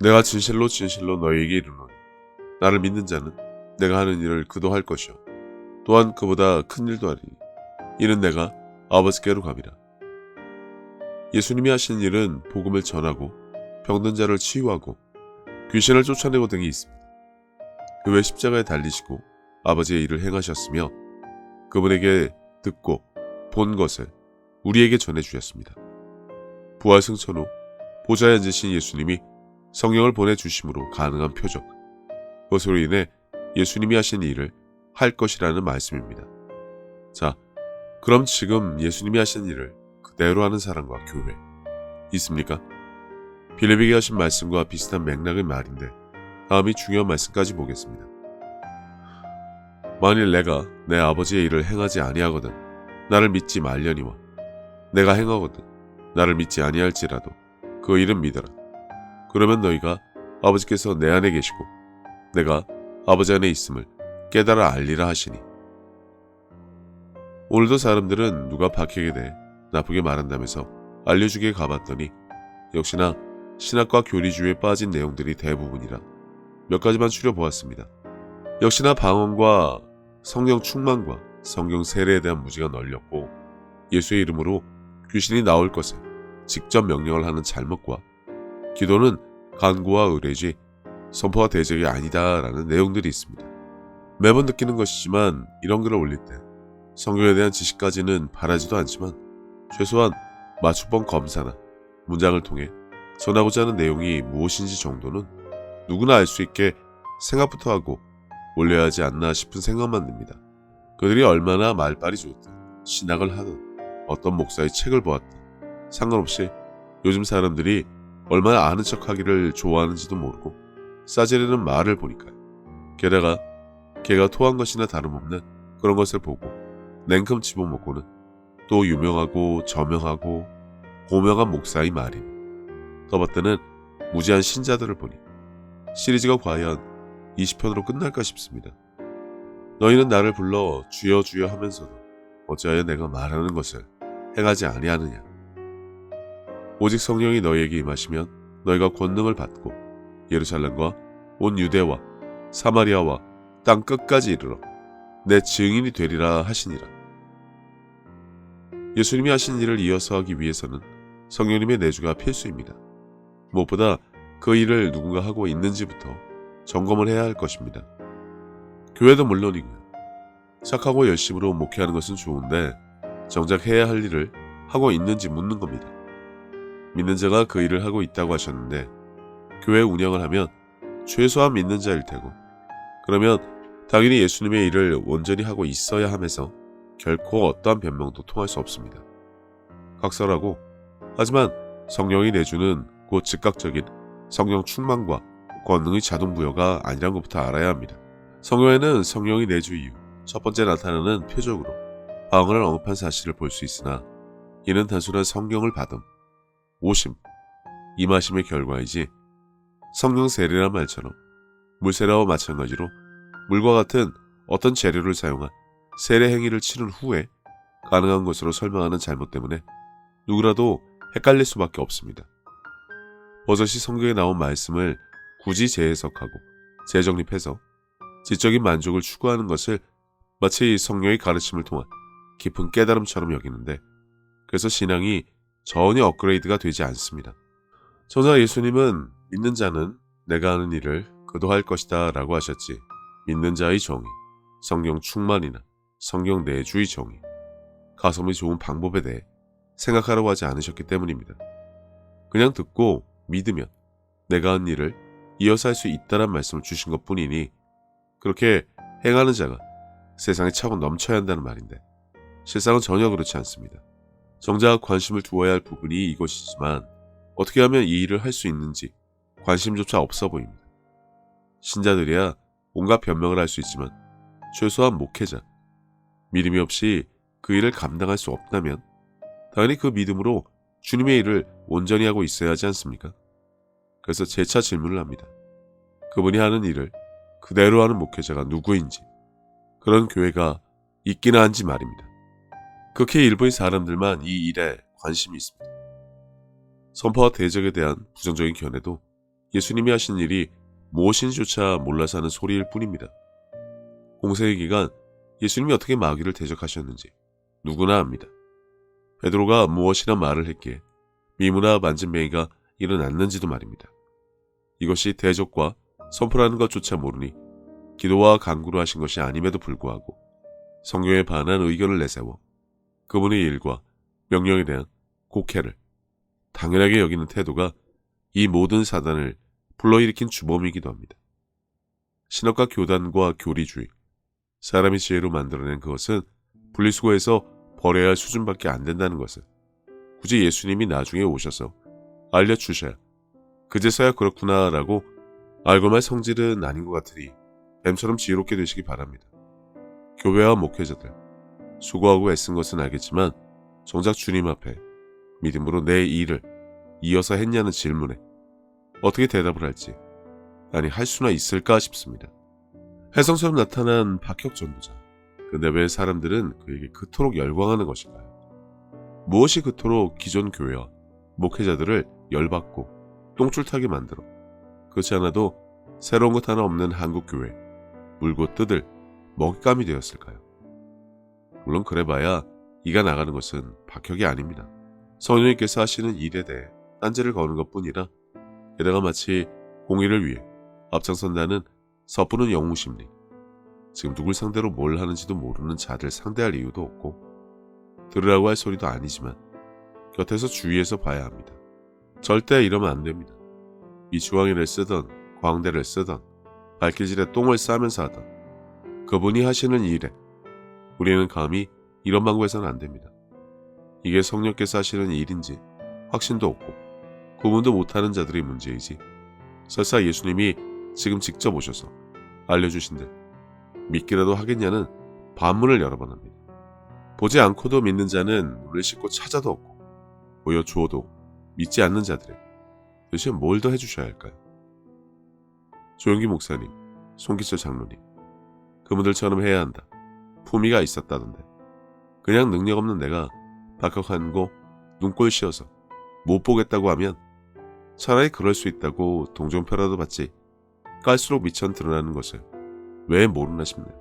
내가 진실로 진실로 너희에게 이르노니 나를 믿는 자는 내가 하는 일을 그도 할 것이요 또한 그보다 큰 일도 하리니 이는 내가 아버지께로 감이라 예수님이 하신 일은 복음을 전하고 병든 자를 치유하고 귀신을 쫓아내고 등이 있습니다. 그 외 십자가에 달리시고 아버지의 일을 행하셨으며 그분에게 듣고 본 것을 우리에게 전해 주셨습니다. 부활 승천 후 보좌에 앉으신 예수님이 성령을 보내주심으로 가능한 표적. 그것으로 인해 예수님이 하신 일을 할 것이라는 말씀입니다. 자, 그럼 지금 예수님이 하신 일을 그대로 하는 사람과 교회 있습니까? 빌립에게 하신 말씀과 비슷한 맥락의 말인데 다음이 중요한 말씀까지 보겠습니다. 만일 내가 내 아버지의 일을 행하지 아니하거든 나를 믿지 말려니와 내가 행하거든 나를 믿지 아니할지라도 그 일은 믿어라. 그러면 너희가 아버지께서 내 안에 계시고 내가 아버지 안에 있음을 깨달아 알리라 하시니 오늘도 사람들은 누가 박해게 돼 나쁘게 말한다면서 알려주기에 가봤더니 역시나 신학과 교리주의에 빠진 내용들이 대부분이라 몇 가지만 추려보았습니다. 역시나 방언과 성령 충만과 성경 세례에 대한 무지가 널렸고 예수의 이름으로 귀신이 나올 것을 직접 명령을 하는 잘못과 기도는 간구와 의뢰지 선포와 대적이 아니다라는 내용들이 있습니다. 매번 느끼는 것이지만 이런 글을 올릴 때 성경에 대한 지식까지는 바라지도 않지만 최소한 맞춤법 검사나 문장을 통해 전하고자 하는 내용이 무엇인지 정도는 누구나 알 수 있게 생각부터 하고 올려야 하지 않나 싶은 생각만 듭니다. 그들이 얼마나 말빨이 좋든 신학을 하든 어떤 목사의 책을 보았든 상관없이 요즘 사람들이 얼마나 아는 척하기를 좋아하는지도 모르고 싸지르는 말을 보니까요. 게다가 걔가 토한 것이나 다름없는 그런 것을 보고 냉큼 집어먹고는 또 유명하고 저명하고 고명한 목사의 말이 더봤때는 무지한 신자들을 보니 시리즈가 과연 20편으로 끝날까 싶습니다. 너희는 나를 불러 주여 주여 하면서도 어찌하여 내가 말하는 것을 행하지 아니하느냐. 오직 성령이 너희에게 임하시면 너희가 권능을 받고 예루살렘과 온 유대와 사마리아와 땅 끝까지 이르러 내 증인이 되리라 하시니라. 예수님이 하신 일을 이어서 하기 위해서는 성령님의 내주가 필수입니다. 무엇보다 그 일을 누군가 하고 있는지부터 점검을 해야 할 것입니다. 교회도 물론이고요. 착하고 열심으로 목회하는 것은 좋은데 정작 해야 할 일을 하고 있는지 묻는 겁니다. 믿는 자가 그 일을 하고 있다고 하셨는데 교회 운영을 하면 최소한 믿는 자일 테고 그러면 당연히 예수님의 일을 온전히 하고 있어야 하면서 결코 어떠한 변명도 통할 수 없습니다. 각설하고 하지만 성령이 내주는 곧 즉각적인 성령 충만과 권능의 자동 부여가 아니란 것부터 알아야 합니다. 성경에는 성령이 내주 이후 첫 번째 나타나는 표적으로 방언을 언급한 사실을 볼 수 있으나 이는 단순한 성경을 받음, 오심, 임하심의 결과이지 성령 세례란 말처럼 물세례와 마찬가지로 물과 같은 어떤 재료를 사용한 세례 행위를 치른 후에 가능한 것으로 설명하는 잘못 때문에 누구라도 헷갈릴 수밖에 없습니다. 버섯이 성경에 나온 말씀을 굳이 재해석하고 재정립해서 지적인 만족을 추구하는 것을 마치 성령의 가르침을 통한 깊은 깨달음처럼 여기는데 그래서 신앙이 전혀 업그레이드가 되지 않습니다. 정작 예수님은 믿는 자는 내가 하는 일을 그도 할 것이다 라고 하셨지 믿는 자의 정의, 성령 충만이나 성경 내주의 정의, 가슴이 좋은 방법에 대해 생각하려고 하지 않으셨기 때문입니다. 그냥 듣고 믿으면 내가 한 일을 이어서 할 수 있다란 말씀을 주신 것 뿐이니 그렇게 행하는 자가 세상에 차고 넘쳐야 한다는 말인데 실상은 전혀 그렇지 않습니다. 정작 관심을 두어야 할 부분이 이것이지만 어떻게 하면 이 일을 할 수 있는지 관심조차 없어 보입니다. 신자들이야 온갖 변명을 할 수 있지만 최소한 목회자, 믿음이 없이 그 일을 감당할 수 없다면 당연히 그 믿음으로 주님의 일을 온전히 하고 있어야 하지 않습니까? 그래서 재차 질문을 합니다. 그분이 하는 일을 그대로 하는 목회자가 누구인지, 그런 교회가 있기는 한지 말입니다. 극히 일부의 사람들만 이 일에 관심이 있습니다. 선포와 대적에 대한 부정적인 견해도 예수님이 하신 일이 무엇인지조차 몰라서 하는 소리일 뿐입니다. 공세의 기간 예수님이 어떻게 마귀를 대적하셨는지 누구나 압니다. 베드로가 무엇이란 말을 했기에 미무나 만진뱅이가 일어났는지도 말입니다. 이것이 대적과 선포라는 것조차 모르니 기도와 강구로 하신 것이 아님에도 불구하고 성경에 반한 의견을 내세워 그분의 일과 명령에 대한 곡해를 당연하게 여기는 태도가 이 모든 사단을 불러일으킨 주범이기도 합니다. 신학과 교단과 교리주의, 사람이 지혜로 만들어낸 그것은 분리수거해서 버려야 할 수준밖에 안 된다는 것을 굳이 예수님이 나중에 오셔서 알려주셔야 그제서야 그렇구나라고 알고말 성질은 아닌 것 같으니 뱀처럼 지혜롭게 되시기 바랍니다. 교회와 목회자들 수고하고 애쓴 것은 알겠지만 정작 주님 앞에 믿음으로 내 일을 이어서 했냐는 질문에 어떻게 대답을 할지 아니 할 수나 있을까 싶습니다. 해성처럼 나타난 박혁 전도자 근데 왜 사람들은 그에게 그토록 열광하는 것인가요? 무엇이 그토록 기존 교회와 목회자들을 열받고 똥줄타게 만들어 그렇지 않아도 새로운 것 하나 없는 한국 교회 물고 뜯을 먹잇감이 되었을까요? 물론 그래봐야 이가 나가는 것은 박혁이 아닙니다. 성령님께서 하시는 일에 대해 딴지를 거는 것 뿐이라 게다가 마치 공의를 위해 앞장선다는 섣부른 영웅심리 지금 누굴 상대로 뭘 하는지도 모르는 자들 상대할 이유도 없고 들으라고 할 소리도 아니지만 곁에서 주의해서 봐야 합니다. 절대 이러면 안 됩니다. 이 주황이를 쓰던 광대를 쓰던 발길질에 똥을 싸면서 하던 그분이 하시는 일에 우리는 감히 이런 방구해서는 안 됩니다. 이게 성령께서 하시는 일인지 확신도 없고 구분도 못하는 자들의 문제이지 설사 예수님이 지금 직접 오셔서 알려주신들 믿기라도 하겠냐는 반문을 여러 번 합니다. 보지 않고도 믿는 자는 눈을 씻고 찾아도 없고 보여 주어도 믿지 않는 자들에게 도대체 뭘더 해주셔야 할까요? 조영기 목사님, 송기철 장로님 그분들처럼 해야 한다. 품위가 있었다던데 그냥 능력 없는 내가 박학한고 눈꼴 씌어서 못 보겠다고 하면 차라리 그럴 수 있다고 동정표라도 받지 깔수록 미천 드러나는 것을 왜 모르나 싶네요.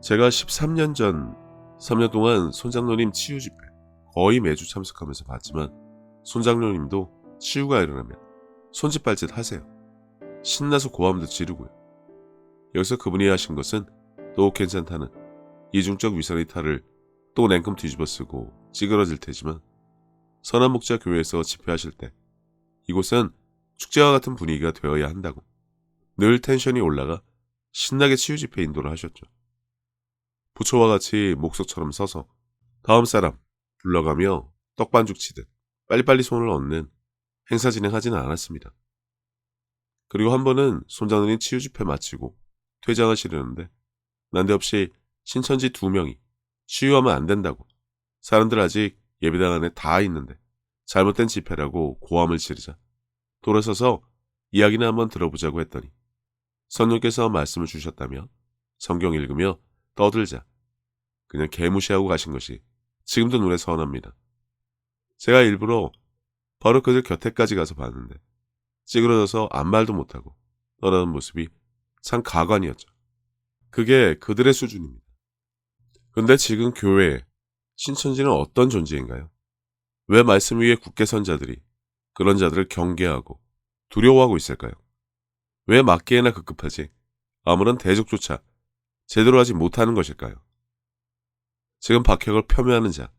제가 13년 전 3년 동안 손장로님 치유 집회 거의 매주 참석하면서 봤지만 손장로님도 치유가 일어나면 손짓발짓 하세요. 신나서 고함도 지르고요. 여기서 그분이 하신 것은 또 괜찮다는 이중적 위선 이탈을 또 냉큼 뒤집어 쓰고 찌그러질 테지만 선한 목자 교회에서 집회하실 때 이곳은 축제와 같은 분위기가 되어야 한다고 늘 텐션이 올라가 신나게 치유 집회 인도를 하셨죠. 부처와 같이 목석처럼 서서 다음 사람 불러가며 떡반죽 치듯 빨리빨리 손을 얻는 행사 진행하지는 않았습니다. 그리고 한 번은 손장로님 치유 집회 마치고 퇴장하시려는데 난데없이 신천지 두 명이 치유하면 안 된다고 사람들 아직 예배당 안에 다 있는데 잘못된 집회라고 고함을 지르자 돌아서서 이야기나 한번 들어보자고 했더니 선녀께서 말씀을 주셨다며 성경 읽으며 떠들자 그냥 개무시하고 가신 것이 지금도 눈에 선합니다. 제가 일부러 바로 그들 곁에까지 가서 봤는데 찌그러져서 아무 말도 못하고 떠나는 모습이 참 가관이었죠. 그게 그들의 수준입니다. 근데 지금 교회에 신천지는 어떤 존재인가요? 왜 말씀 위에 굳게 선 자들이 그런 자들을 경계하고 두려워하고 있을까요? 왜 맞기에나 급급하지 아무런 대적조차 제대로 하지 못하는 것일까요? 지금 박혁을 폄훼하는 자,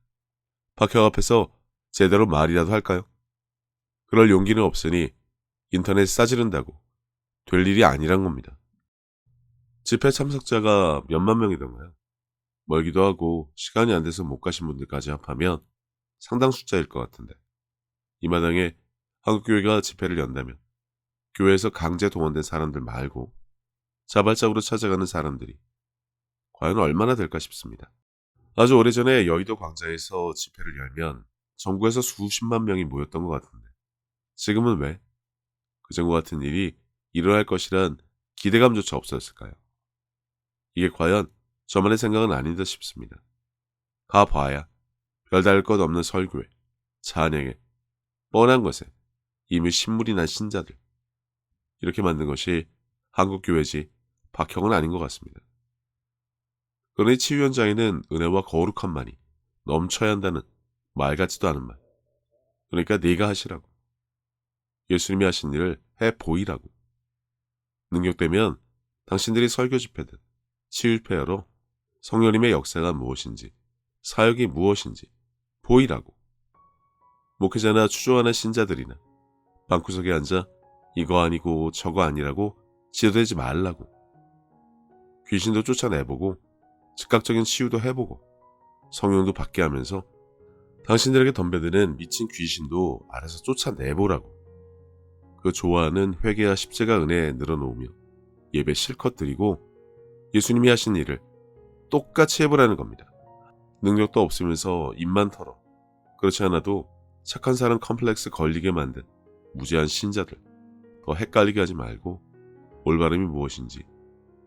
박혁 앞에서 제대로 말이라도 할까요? 그럴 용기는 없으니 인터넷 싸지른다고 될 일이 아니란 겁니다. 집회 참석자가 몇만 명이던가요? 멀기도 하고 시간이 안 돼서 못 가신 분들까지 합하면 상당 숫자일 것 같은데 이 마당에 한국교회가 집회를 연다면 교회에서 강제 동원된 사람들 말고 자발적으로 찾아가는 사람들이 과연 얼마나 될까 싶습니다. 아주 오래전에 여의도 광장에서 집회를 열면 전국에서 수십만 명이 모였던 것 같은데 지금은 왜 그전과 같은 일이 일어날 것이란 기대감조차 없었을까요? 이게 과연 저만의 생각은 듯 싶습니다. 가봐야 별다를 것 없는 설교에, 찬양에, 뻔한 것에 이미 신물이 난 신자들, 이렇게 만든 것이 한국교회지 박형은 아닌 것 같습니다. 그러니 치유현장에는 은혜와 거룩함만이 넘쳐야 한다는 말 같지도 않은 말. 그러니까 네가 하시라고. 예수님이 하신 일을 해 보이라고. 능력되면 당신들이 설교 집회든 치유패하러 성령님의 역사가 무엇인지 사역이 무엇인지 보이라고. 목회자나 추조하는 신자들이나 방구석에 앉아 이거 아니고 저거 아니라고 지도되지 말라고. 귀신도 쫓아내보고 즉각적인 치유도 해보고 성령도 받게 하면서 당신들에게 덤벼드는 미친 귀신도 알아서 쫓아내보라고. 그 좋아하는 회개와 십자가 은혜에 늘어놓으며 예배 실컷 드리고 예수님이 하신 일을 똑같이 해보라는 겁니다. 능력도 없으면서 입만 털어. 그렇지 않아도 착한 사람 컴플렉스 걸리게 만든 무지한 신자들. 더 헷갈리게 하지 말고 올바름이 무엇인지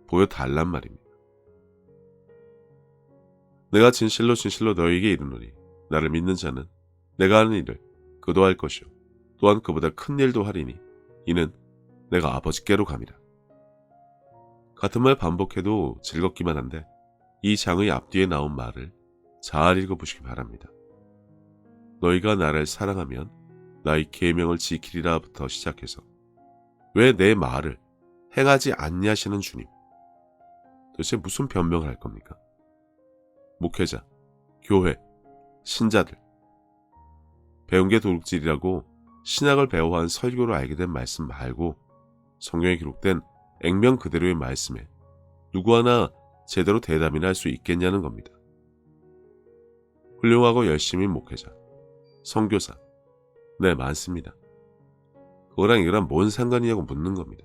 보여달란 말입니다. 내가 진실로 진실로 너에게 이르노니 나를 믿는 자는 내가 하는 일을 그도 할 것이요 또한 그보다 큰 일도 하리니 이는 내가 아버지께로 감이라. 같은 말 반복해도 즐겁기만 한데 이 장의 앞뒤에 나온 말을 잘 읽어보시기 바랍니다. 너희가 나를 사랑하면 나의 계명을 지키리라부터 시작해서 왜 내 말을 행하지 않냐시는 주님. 도대체 무슨 변명을 할 겁니까? 목회자, 교회, 신자들. 배운 게 도둑질이라고 신학을 배워한 설교로 알게 된 말씀 말고 성경에 기록된 액면 그대로의 말씀에 누구 하나 제대로 대답이나 할 수 있겠냐는 겁니다. 훌륭하고 열심히 목회자, 성교사. 네, 많습니다. 그거랑 이거랑 뭔 상관이냐고 묻는 겁니다.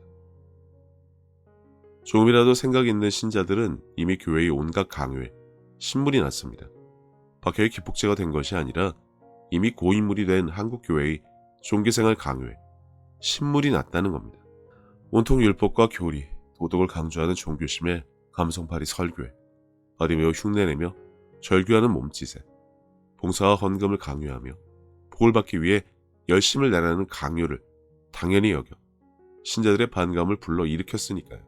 조금이라도 생각 있는 신자들은 이미 교회의 온갖 강요에 신물이 났습니다. 박혀의 기폭제가 된 것이 아니라 이미 고인물이 된 한국교회의 종교생활 강요에 신물이 났다는 겁니다. 온통 율법과 교리, 도덕을 강조하는 종교심에 감성파리 설교에 어디 매우 흉내내며 절규하는 몸짓에 봉사와 헌금을 강요하며 복을 받기 위해 열심을 내라는 강요를 당연히 여겨 신자들의 반감을 불러 일으켰으니까요.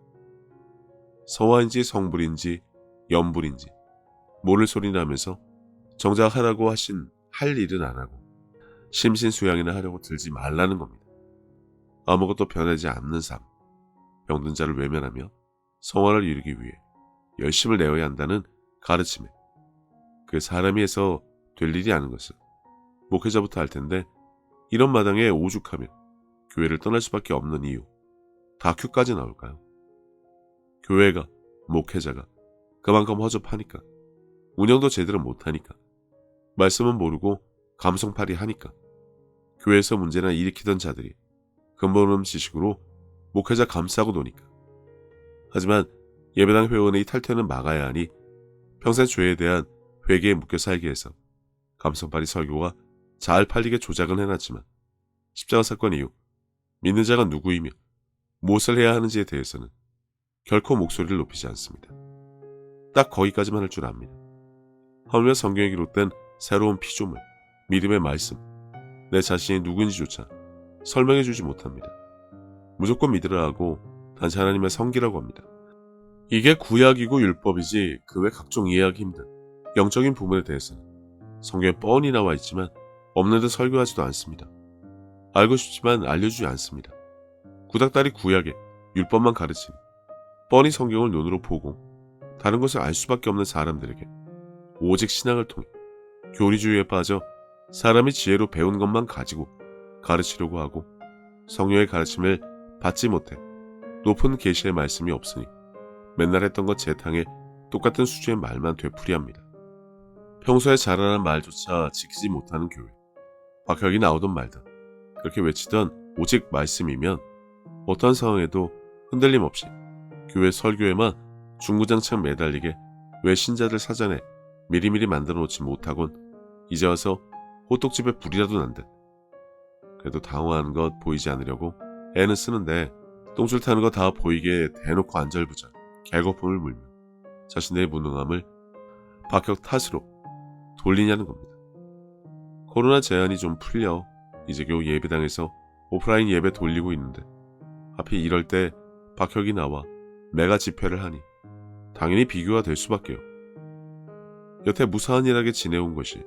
서화인지 성불인지 연불인지 모를 소리나 하면서 정작 하라고 하신 할 일은 안 하고 심신수양이나 하려고 들지 말라는 겁니다. 아무것도 변하지 않는 삶, 병든 자를 외면하며 성화를 이루기 위해 열심을 내어야 한다는 가르침에 그 사람이 해서 될 일이 아닌 것을 목회자부터 할 텐데 이런 마당에 오죽하면 교회를 떠날 수밖에 없는 이유 다큐까지 나올까요? 교회가, 목회자가 그만큼 허접하니까. 운영도 제대로 못하니까. 말씀은 모르고 감성팔이 하니까. 교회에서 문제나 일으키던 자들이 근본 없는 지식으로 목회자 감싸고 노니까. 하지만 예배당 회원의 탈퇴는 막아야 하니 평생 죄에 대한 회개에 묶여 살게 해서 감성팔이 설교가 잘 팔리게 조작은 해놨지만 십자가 사건 이후 믿는 자가 누구이며 무엇을 해야 하는지에 대해서는 결코 목소리를 높이지 않습니다. 딱 거기까지만 할 줄 압니다. 하물며 성경에 기록된 새로운 피조물, 믿음의 말씀, 내 자신이 누군지조차 설명해 주지 못합니다. 무조건 믿으라 하고 단지 하나님의 성기라고 합니다. 이게 구약이고 율법이지 그 외 각종 이해하기 힘든 영적인 부분에 대해서는 성경에 뻔히 나와 있지만 없는 듯 설교하지도 않습니다. 알고 싶지만 알려주지 않습니다. 구닥다리 구약에 율법만 가르치니 뻔히 성경을 눈으로 보고 다른 것을 알 수밖에 없는 사람들에게 오직 신앙을 통해 교리주의에 빠져 사람이 지혜로 배운 것만 가지고 가르치려고 하고 성령의 가르침을 받지 못해 높은 계시의 말씀이 없으니 맨날 했던 것 재탕에 똑같은 수준의 말만 되풀이합니다. 평소에 잘하는 말조차 지키지 못하는 교회. 박혁이 나오던 말든 그렇게 외치던 오직 말씀이면 어떤 상황에도 흔들림 없이 교회 설교에만 중구장창 매달리게 왜 신자들 사전에 미리미리 만들어 놓지 못하곤 이제 와서 호떡집에 불이라도 난 듯. 그래도 당황하는 것 보이지 않으려고 애는 쓰는데 똥줄 타는 거 다 보이게 대놓고 안절부절 개거품을 물며 자신의 무능함을 박혁 탓으로 돌리냐는 겁니다. 코로나 제한이 좀 풀려 이제 겨우 예배당에서 오프라인 예배 돌리고 있는데 하필 이럴 때 박혁이 나와 메가 집회를 하니 당연히 비교가 될 수밖에요. 여태 무사한 일하게 지내온 것이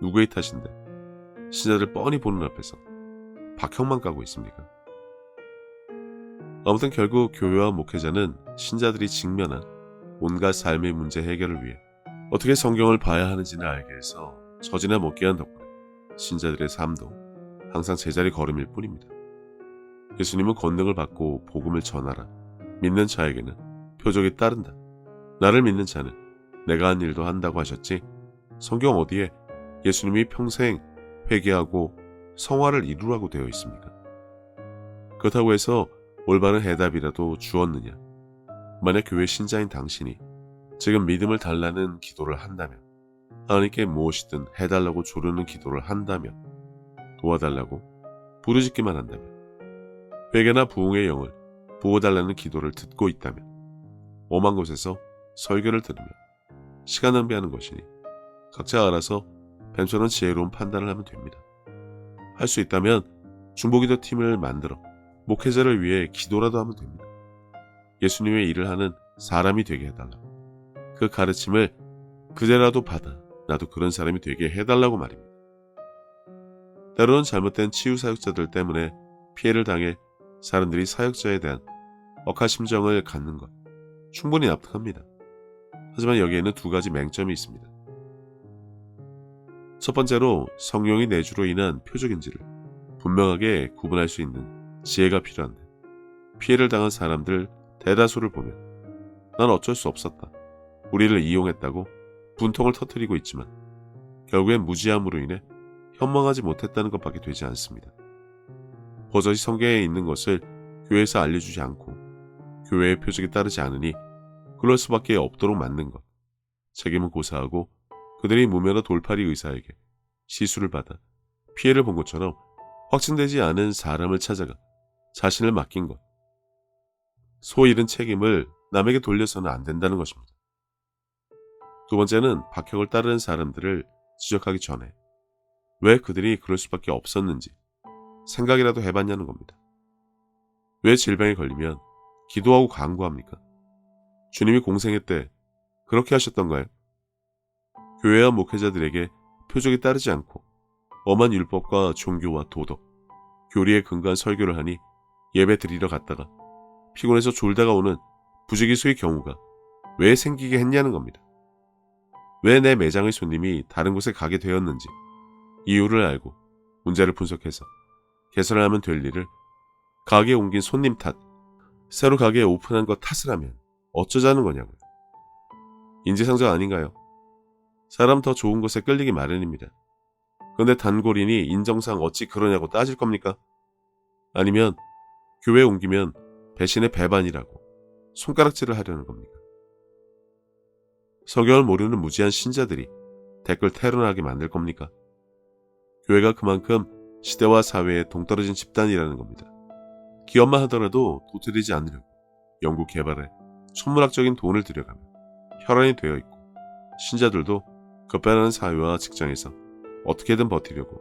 누구의 탓인데 신자들 뻔히 보는 앞에서 박형만 까고 있습니까? 아무튼 결국 교회와 목회자는 신자들이 직면한 온갖 삶의 문제 해결을 위해 어떻게 성경을 봐야 하는지는 알게 해서 젖이나 먹게 한 덕분에 신자들의 삶도 항상 제자리 걸음일 뿐입니다. 예수님은 권능을 받고 복음을 전하라. 믿는 자에게는 표적이 따른다. 나를 믿는 자는 내가 한 일도 한다고 하셨지. 성경 어디에 예수님이 평생 회개하고 성화를 이루라고 되어 있습니까? 그렇다고 해서 올바른 해답이라도 주었느냐? 만약 교회 신자인 당신이 지금 믿음을 달라는 기도를 한다면, 하나님께 무엇이든 해달라고 조르는 기도를 한다면, 도와달라고 부르짖기만 한다면, 회개나 부흥의 영을 부어달라는 기도를 듣고 있다면, 엄한 곳에서 설교를 들으며 시간 낭비하는 것이니 각자 알아서 뱀처럼 지혜로운 판단을 하면 됩니다. 할 수 있다면 중보기도 팀을 만들어 목회자를 위해 기도라도 하면 됩니다. 예수님의 일을 하는 사람이 되게 해달라. 그 가르침을 그대라도 받아 나도 그런 사람이 되게 해달라고 말입니다. 때로는 잘못된 치유 사역자들 때문에 피해를 당해 사람들이 사역자에 대한 억하 심정을 갖는 것 충분히 납득합니다. 하지만 여기에는 두 가지 맹점이 있습니다. 첫 번째로 성령이 내주로 인한 표적인지를 분명하게 구분할 수 있는 지혜가 필요한데 피해를 당한 사람들 대다수를 보면 난 어쩔 수 없었다. 우리를 이용했다고 분통을 터뜨리고 있지만 결국엔 무지함으로 인해 현망하지 못했다는 것밖에 되지 않습니다. 버젓이 성경에 있는 것을 교회에서 알려주지 않고 교회의 표적에 따르지 않으니 그럴 수밖에 없도록 만든 것. 책임은 고사하고 그들이 무면허 돌팔이 의사에게 시수를 받아 피해를 본 것처럼 확증되지 않은 사람을 찾아가 자신을 맡긴 것. 소 잃은 책임을 남에게 돌려서는 안 된다는 것입니다. 두 번째는 박혁을 따르는 사람들을 지적하기 전에 왜 그들이 그럴 수밖에 없었는지 생각이라도 해봤냐는 겁니다. 왜 질병에 걸리면 기도하고 강구합니까? 주님이 공생애 때 그렇게 하셨던가요? 교회와 목회자들에게 표적이 따르지 않고 엄한 율법과 종교와 도덕, 교리에 근거한 설교를 하니 예배 드리러 갔다가 피곤해서 졸다가 오는 부지기수의 경우가 왜 생기게 했냐는 겁니다. 왜 내 매장의 손님이 다른 곳에 가게 되었는지 이유를 알고 문제를 분석해서 개선을 하면 될 일을 가게에 옮긴 손님 탓, 새로 가게에 오픈한 것 탓을 하면 어쩌자는 거냐고요. 인지상정 아닌가요? 사람 더 좋은 곳에 끌리기 마련입니다. 그런데 단골인이 인정상 어찌 그러냐고 따질 겁니까? 아니면 교회 옮기면 배신의 배반이라고 손가락질을 하려는 겁니까? 성경을 모르는 무지한 신자들이 댓글 테러하게 만들 겁니까? 교회가 그만큼 시대와 사회에 동떨어진 집단이라는 겁니다. 기업만 하더라도 도태되지 않으려고 연구 개발에 천문학적인 돈을 들여가며 혈안이 되어 있고 신자들도 급변하는 사회와 직장에서 어떻게든 버티려고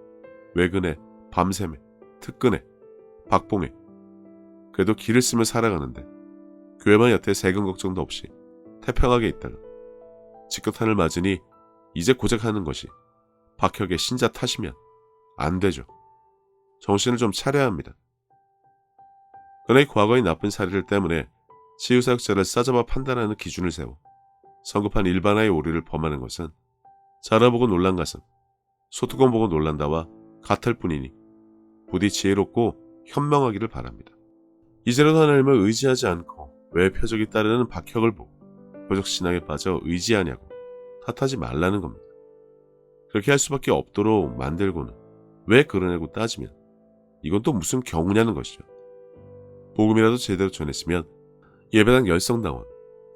외근에 밤샘에 특근에 박봉에 그래도 길을 쓰며 살아가는데 교회만 여태 세금 걱정도 없이 태평하게 있다가 직격탄을 맞으니 이제 고작 하는 것이 박혁의 신자 탓이면 안 되죠. 정신을 좀 차려야 합니다. 이 과거의 나쁜 사례들 때문에 치유사역자를 싸잡아 판단하는 기준을 세워 성급한 일반화의 오류를 범하는 것은 자라보고 놀란 가슴, 소뚜껑 보고 놀란다와 같을 뿐이니 부디 지혜롭고 현명하기를 바랍니다. 이제라도 하나님을 의지하지 않고 왜 표적이 따르는 박혁을 보고 표적 신앙에 빠져 의지하냐고 탓하지 말라는 겁니다. 그렇게 할 수밖에 없도록 만들고는 왜 그러냐고 따지면 이건 또 무슨 경우냐는 것이죠. 복음이라도 제대로 전했으면 예배당 열성당원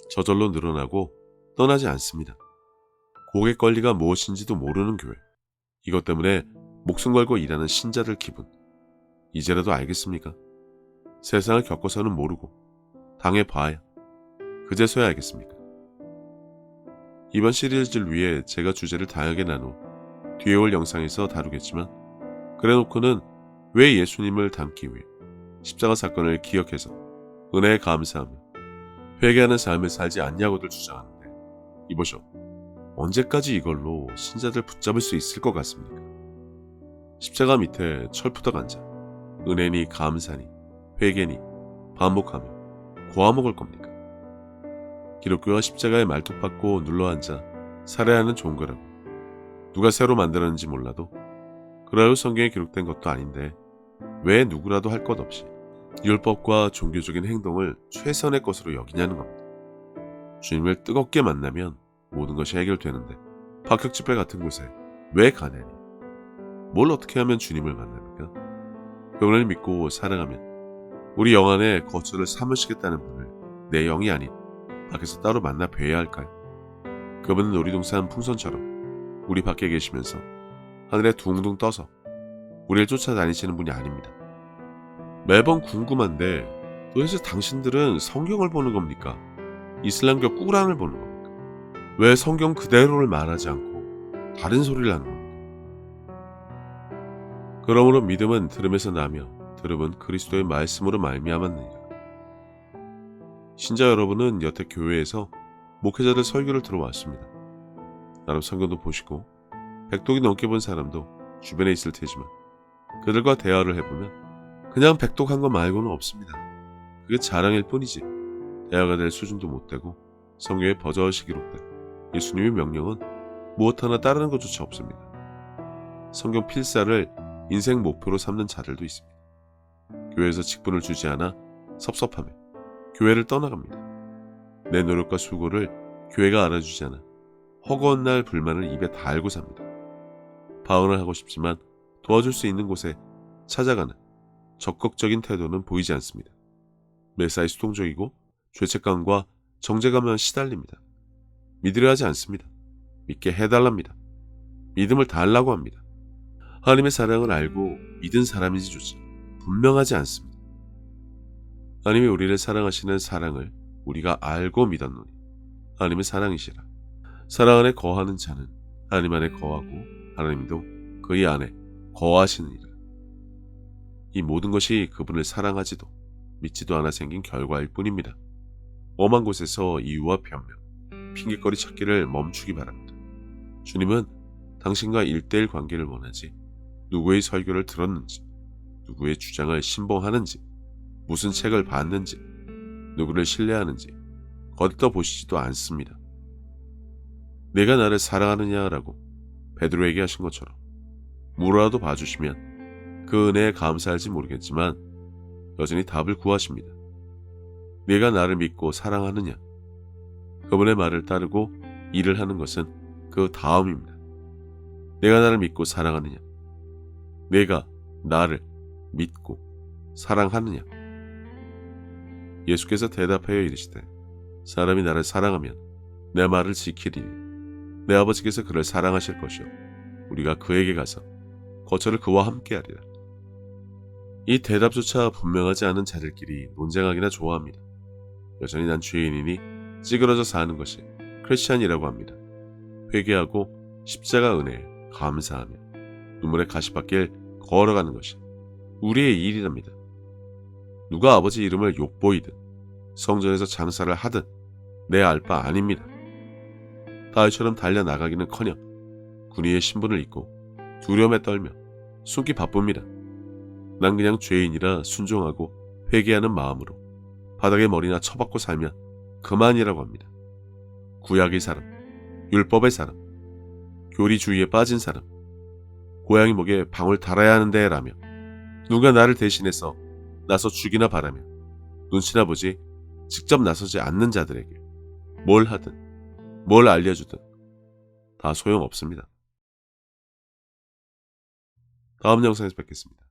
저절로 늘어나고 떠나지 않습니다. 고객 관리가 무엇인지도 모르는 교회. 이것 때문에 목숨 걸고 일하는 신자들 기분. 이제라도 알겠습니까? 세상을 겪어서는 모르고 당해봐야 그제서야 알겠습니까? 이번 시리즈를 위해 제가 주제를 다양하게 나누어 뒤에 올 영상에서 다루겠지만 그래놓고는 왜 예수님을 닮기 위해 십자가 사건을 기억해서 은혜에 감사하며 회개하는 삶을 살지 않냐고들 주장하는데 이보쇼 언제까지 이걸로 신자들 붙잡을 수 있을 것 같습니까? 십자가 밑에 철푸덕 앉아 은혜니 감사니 회개니 반복하며 고아먹을 겁니까? 기독교와 십자가의 말뚝 받고 눌러앉아 살아야하는 좋은 거라고 누가 새로 만들었는지 몰라도 그라요 성경에 기록된 것도 아닌데 왜 누구라도 할 것 없이 율법과 종교적인 행동을 최선의 것으로 여기냐는 겁니다. 주님을 뜨겁게 만나면 모든 것이 해결되는데 박혁 집회 같은 곳에 왜 가냐니? 뭘 어떻게 하면 주님을 만납니까? 그분을 믿고 사랑하면 우리 영 안에 거처를 삼으시겠다는 분을 내 영이 아닌 밖에서 따로 만나 뵈야 할까요? 그분은 놀이동산 풍선처럼 우리 밖에 계시면서 하늘에 둥둥 떠서 우리를 쫓아다니시는 분이 아닙니다. 매번 궁금한데 도대체 당신들은 성경을 보는 겁니까? 이슬람교 꾸란을 보는 겁니까? 왜 성경 그대로를 말하지 않고 다른 소리를 하는 겁니까? 그러므로 믿음은 들음에서 나며 들음은 그리스도의 말씀으로 말미암았느니라. 신자 여러분은 여태 교회에서 목회자들 설교를 들어왔습니다. 나름 성경도 보시고 백독이 넘게 본 사람도 주변에 있을 테지만 그들과 대화를 해보면 그냥 백독한 것 말고는 없습니다. 그게 자랑일 뿐이지 대화가 될 수준도 못 되고 성경에 버젓이 기록된 예수님의 명령은 무엇 하나 따르는 것조차 없습니다. 성경 필사를 인생 목표로 삼는 자들도 있습니다. 교회에서 직분을 주지 않아 섭섭하며 교회를 떠나갑니다. 내 노력과 수고를 교회가 알아주지 않아 허구한 날 불만을 입에 달고 삽니다. 방언을 하고 싶지만 도와줄 수 있는 곳에 찾아가는 적극적인 태도는 보이지 않습니다. 매사에 수동적이고 죄책감과 정제감만 시달립니다. 믿으려 하지 않습니다. 믿게 해달랍니다. 믿음을 달라고 합니다. 하나님의 사랑을 알고 믿은 사람인지 조차 분명하지 않습니다. 하나님이 우리를 사랑하시는 사랑을 우리가 알고 믿었노니 하나님의 사랑이시라. 사랑 안에 거하는 자는 하나님 안에 거하고 하나님도 그의 안에 거하시느니라. 이 모든 것이 그분을 사랑하지도 믿지도 않아 생긴 결과일 뿐입니다. 엄한 곳에서 이유와 변명, 핑계거리 찾기를 멈추기 바랍니다. 주님은 당신과 일대일 관계를 원하지 누구의 설교를 들었는지, 누구의 주장을 신봉하는지, 무슨 책을 봤는지, 누구를 신뢰하는지 거듭떠 보시지도 않습니다. 내가 나를 사랑하느냐라고 베드로에게 하신 것처럼 물어라도 봐주시면 그 은혜에 감사할지 모르겠지만 여전히 답을 구하십니다. 내가 나를 믿고 사랑하느냐? 그분의 말을 따르고 일을 하는 것은 그 다음입니다. 내가 나를 믿고 사랑하느냐? 내가 나를 믿고 사랑하느냐? 예수께서 대답하여 이르시되 사람이 나를 사랑하면 내 말을 지키리니 내 아버지께서 그를 사랑하실 것이요 우리가 그에게 가서 거처를 그와 함께하리라. 이 대답조차 분명하지 않은 자들끼리 논쟁하기나 좋아합니다. 여전히 난 죄인이니 찌그러져 사는 것이 크리스찬이라고 합니다. 회개하고 십자가 은혜에 감사하며 눈물의 가시밭길 걸어가는 것이 우리의 일이랍니다. 누가 아버지 이름을 욕보이든 성전에서 장사를 하든 내 알 바 아닙니다. 다윗처럼 달려나가기는커녕 군의의 신분을 입고 두려움에 떨며 숨기 바쁩니다. 난 그냥 죄인이라 순종하고 회개하는 마음으로 바닥에 머리나 쳐박고 살면 그만이라고 합니다. 구약의 사람, 율법의 사람, 교리주의에 빠진 사람, 고양이 목에 방울 달아야 하는데 라며 누가 나를 대신해서 나서 죽이나 바라며 눈치나 보지 직접 나서지 않는 자들에게 뭘 하든 뭘 알려주든 다 소용없습니다. 다음 영상에서 뵙겠습니다.